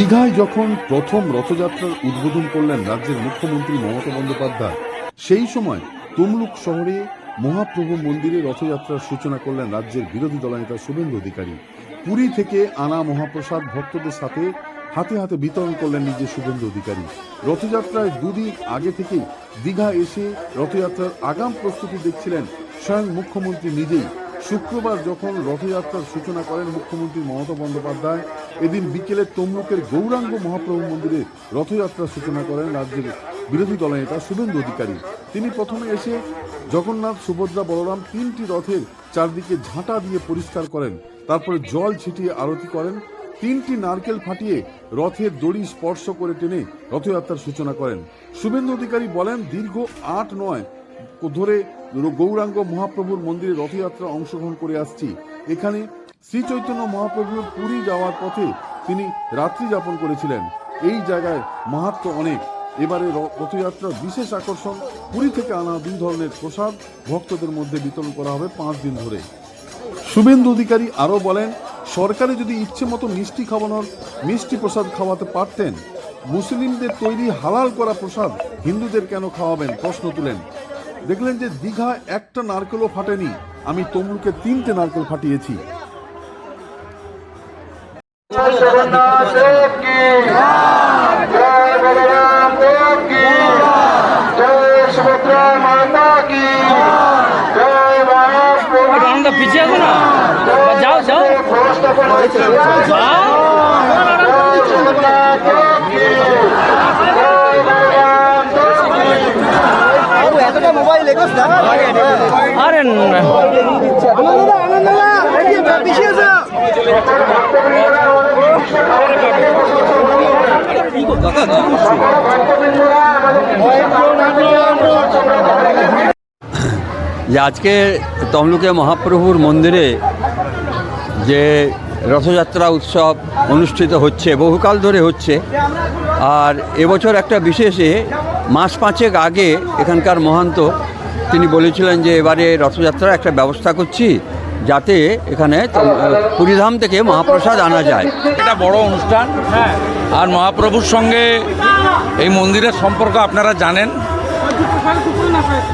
দীঘায় যখন প্রথম রথযাত্রার উদ্বোধন করলেন রাজ্যের মুখ্যমন্ত্রী মমতা বন্দ্যোপাধ্যায়, সেই সময় তমলুক শহরে মহাপ্রভু মন্দিরে রথযাত্রার সূচনা করলেন রাজ্যের বিরোধী দলনেতা শুভেন্দু অধিকারী। পুরী থেকে আনা মহাপ্রসাদ ভক্তদের সাথে হাতে হাতে বিতরণ করলেন নিজে শুভেন্দু অধিকারী। রথযাত্রায় দুদিন আগে থেকেই দীঘা এসে রথযাত্রার আগাম প্রস্তুতি দেখছিলেন স্বয়ং মুখ্যমন্ত্রী নিজেই। শুক্রবার যখন রথযাত্রার সূচনা করেন মুখ্যমন্ত্রী মমতা বন্দ্যোপাধ্যায়, এদিন বিকেলে তমলুকের গৌরাঙ্গ মহাপ্রভু মন্দিরে রথযাত্রার সূচনা করেন রাজ্যের বিরোধী দলনেতা শুভেন্দু অধিকারী। তিনি প্রথমে এসে জগন্নাথ, সুভদ্রা, বলরাম তিনটি রথের চারদিকে ঝাঁটা দিয়ে পরিষ্কার করেন। তারপরে জল ছিটিয়ে আরতি করেন। তিনটি নারকেল ফাটিয়ে রথের দড়ি স্পর্শ করে টেনে রথযাত্রার সূচনা করেন। শুভেন্দু অধিকারী বলেন, দীর্ঘ আট নয় ধরে গৌরাঙ্গ মহাপ্রভুর মন্দিরে রথযাত্রা অংশগ্রহণ করে আসছি। এখানে শ্রী চৈতন্য মহাপ্রভুর পুরী যাওয়ার পথে তিনি রাত্রি যাপন করেছিলেন। এই জায়গায় মাহাত্ম অনেক। এবারে রথযাত্রার বিশেষ আকর্ষণ পুরী থেকে আনা দুই ধরনের প্রসাদ ভক্তদের মধ্যে বিতরণ করা হবে পাঁচ দিন ধরে। শুভেন্দু অধিকারী আরও বলেন, সরকারে যদি ইচ্ছে মতো মিষ্টি খাওয়ানোর মিষ্টি প্রসাদ খাওয়াতে পারতেন, মুসলিমদের তৈরি হালাল করা প্রসাদ হিন্দুদের কেন খাওয়াবেন? প্রশ্ন তুলেন। দেখলেন যে দীঘা একটা নারকেলও ফাটেনি। আমি তমলুকে তিনটে নারকেল ফাটিয়েছি। আরে যে আজকে তমলুকে মহাপ্রভুর মন্দিরে যে রথযাত্রা উৎসব অনুষ্ঠিত হচ্ছে বহুকাল ধরে হচ্ছে আর এবছর একটা বিশেষে মাস পাঁচেক আগে এখানকার মহান্ত তিনি বলেছিলেন যে এবারে রথযাত্রার একটা ব্যবস্থা করছি যাতে এখানে পুরীধাম থেকে মহাপ্রসাদ আনা যায়। এটা বড় অনুষ্ঠান। আর মহাপ্রভুর সঙ্গে এই মন্দিরের সম্পর্ক আপনারা জানেন।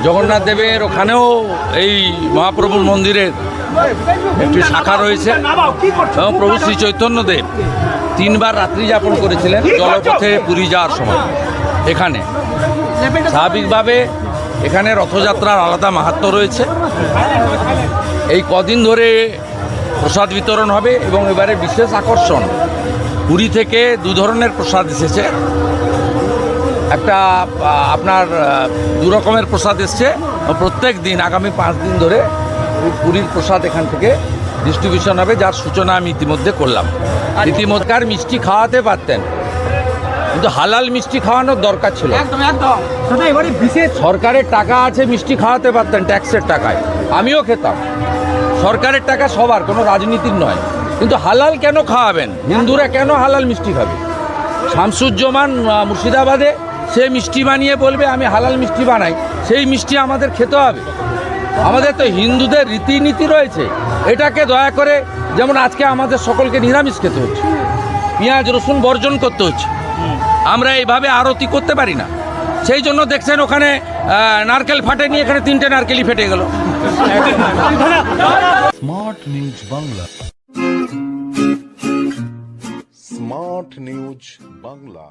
জগন্নাথ দেবের ওখানেও এই মহাপ্রভুর মন্দিরের একটি শাখা রয়েছে। এবং প্রভু শ্রী চৈতন্য দেব তিনবার রাত্রি যাপন করেছিলেন জলপথে পুরী যাওয়ার সময় এখানে। স্বাভাবিকভাবে এখানে রথযাত্রার আলাদা মাহাত্ম রয়েছে। এই কদিন ধরে প্রসাদ বিতরণ হবে এবং এবারে বিশেষ আকর্ষণ পুরী থেকে দু ধরনের প্রসাদ এসেছে। একটা আপনার দু রকমের প্রসাদ এসছে। প্রত্যেক দিন আগামী পাঁচ দিন ধরে পুরীর প্রসাদ এখান থেকে ডিস্ট্রিবিউশন হবে যার সূচনা আমি ইতিমধ্যে করলাম। ইতিমধ্যকার মিষ্টি খাওয়াতে পারতেন। কিন্তু হালাল মিষ্টি খাওয়ানোর দরকার ছিল। একদম এবারে বিশেষ সরকারের টাকা আছে মিষ্টি খাওয়াতে পারতেন ট্যাক্সের টাকায়। আমিও খেতাম। সরকারের টাকা সবার কোনো রাজনীতির নয়। কিন্তু হালাল কেন খাওয়াবেন? হিন্দুরা কেন হালাল মিষ্টি খাবে? শামসুজ্জামান মুর্শিদাবাদে সে মিষ্টি বানিয়ে বলবে আমি হালাল মিষ্টি বানাই। সেই মিষ্টি আমাদের খেতে হবে। আমাদের তো হিন্দুদের রীতিনীতি রয়েছে। এটাকে দয়া করে যেমন আজকে আমাদের সকলকে নিরামিষ খেতে হচ্ছে। পেঁয়াজ রসুন বর্জন করতে হচ্ছে। আমরা এইভাবে আরতি করতে পারি না। সেই জন্য দেখছেন ওখানে নারকেল ফাটে নিয়ে এখানে তিনটে নারকেলই ফেটে গেল। Smart news Bangla. Smart news Bangla.